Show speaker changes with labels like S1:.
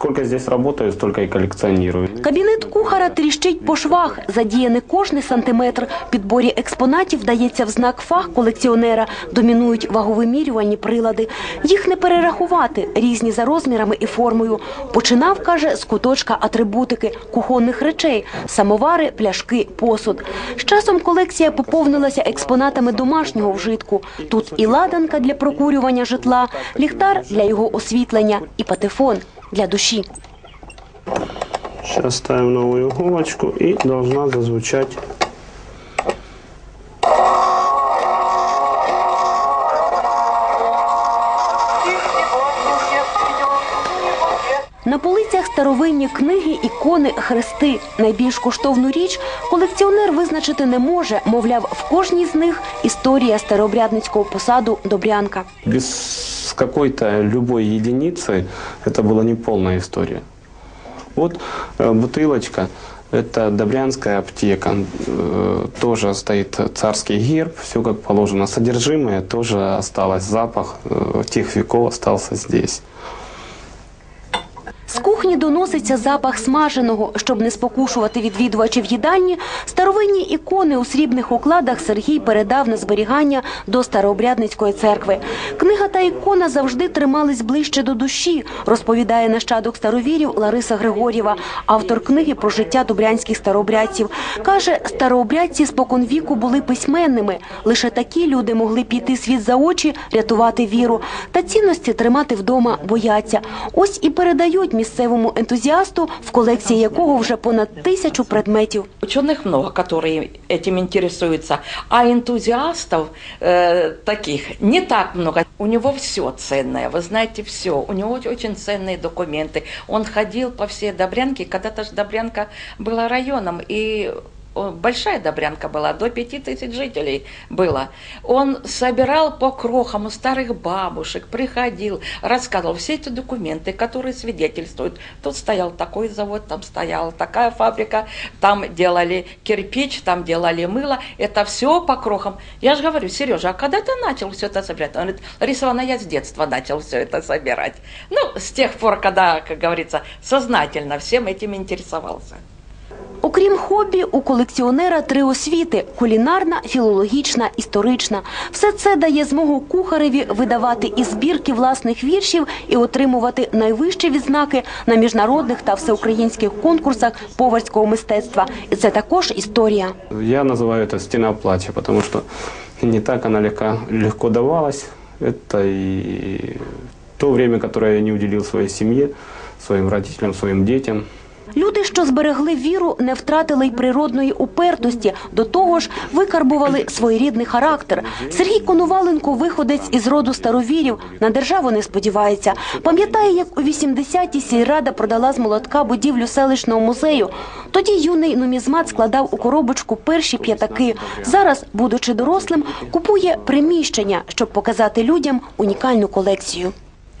S1: Сколько здесь работаю, столько и коллекционирую.
S2: Кабінет кухара тріщить по швах. Задіяний кожний сантиметр. Підборі експонатів дається в знак фах колекціонера. Домінують ваговимірювальні прилади. Їх не перерахувати, різні за розмірами і формою. Починав, каже, з куточка атрибутики, кухонних речей, самовари, пляшки, посуд. З часом колекція поповнилася експонатами домашнього вжитку. Тут і ладанка для прокурювання житла, ліхтар для його освітлення і патефон для душі.
S1: Сейчас ставим новую иголочку и должна зазвучать.
S2: На полицях старовинні книги, ікони, хрести. Найбільш коштовну річ колекціонер визначити не може. Мовляв, в кожній з них історія старообрядницького посаду Добрянка.
S1: Без какой-то любой единицы это была не полная история. Вот э, бутылочка. Это Добрянская аптека. Э, тоже стоит царский герб, все как положено. Содержимое тоже осталось, запах э, тех веков остался здесь.
S2: З кухні доноситься запах смаженого. Щоб не спокушувати відвідувачів їдальні, старовинні ікони у срібних укладах Сергій передав на зберігання до старообрядницької церкви. Книга та ікона завжди тримались ближче до душі, розповідає нащадок старовірів Лариса Григорєва, автор книги про життя добрянських старообрядців. Каже, старообрядці споконвіку були письменними. Лише такі люди могли піти світ за очі, рятувати віру. Та цінності тримати вдома бояться. Ось і передають місцевому ентузіасту, в колекції якого вже понад тисячу предметів.
S3: Ученых много, которые этим интересуются, а энтузиастов э, таких не так много. У него все ценное, вы знаете, все. У него очень ценные документы. Он ходил по всей Добрянке, когда-то же Добрянка была районом, и о, большая Добрянка была, до пяти тысяч жителей было. Он собирал по крохам у старых бабушек, приходил, рассказывал все эти документы, которые свидетельствуют. Тут стоял такой завод, там стояла такая фабрика, там делали кирпич, там делали мыло. Это все по крохам. Я же говорю, Сережа, а когда ты начал все это собирать? Он говорит, Лариса Ивановна, я с детства начал все это собирать. Ну, с тех пор, когда, как говорится, сознательно всем этим интересовался.
S2: Окрім хобі, у колекціонера три освіти: кулінарна, філологічна, історична. Все це дає змогу кухареві видавати і збірки власних віршів і отримувати найвищі відзнаки на міжнародних та всеукраїнських конкурсах поварського мистецтва. І це також історія.
S1: Я называю это стена плача, потому что не так она легко, легко давалась. Это и то время, которое я не уделил своей семье, своим родителям, своим детям.
S2: Люди, що зберегли віру, не втратили й природної упертості. До того ж, викарбували своєрідний характер. Сергій Конуваленко, виходець із роду старовірів, на державу не сподівається. Пам'ятає, як у 80-ті сільрада продала з молотка будівлю селищного музею. Тоді юний нумізмат складав у коробочку перші п'ятаки. Зараз, будучи дорослим, купує приміщення, щоб показати людям унікальну колекцію.